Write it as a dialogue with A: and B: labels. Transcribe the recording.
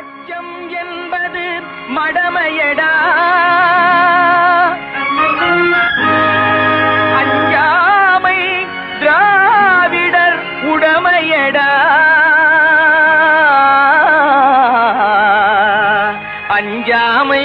A: ராஜ்யம் என்பது மடமையடா. அஞ்சாமை திராவிடர் உடமையடா. அஞ்சாமை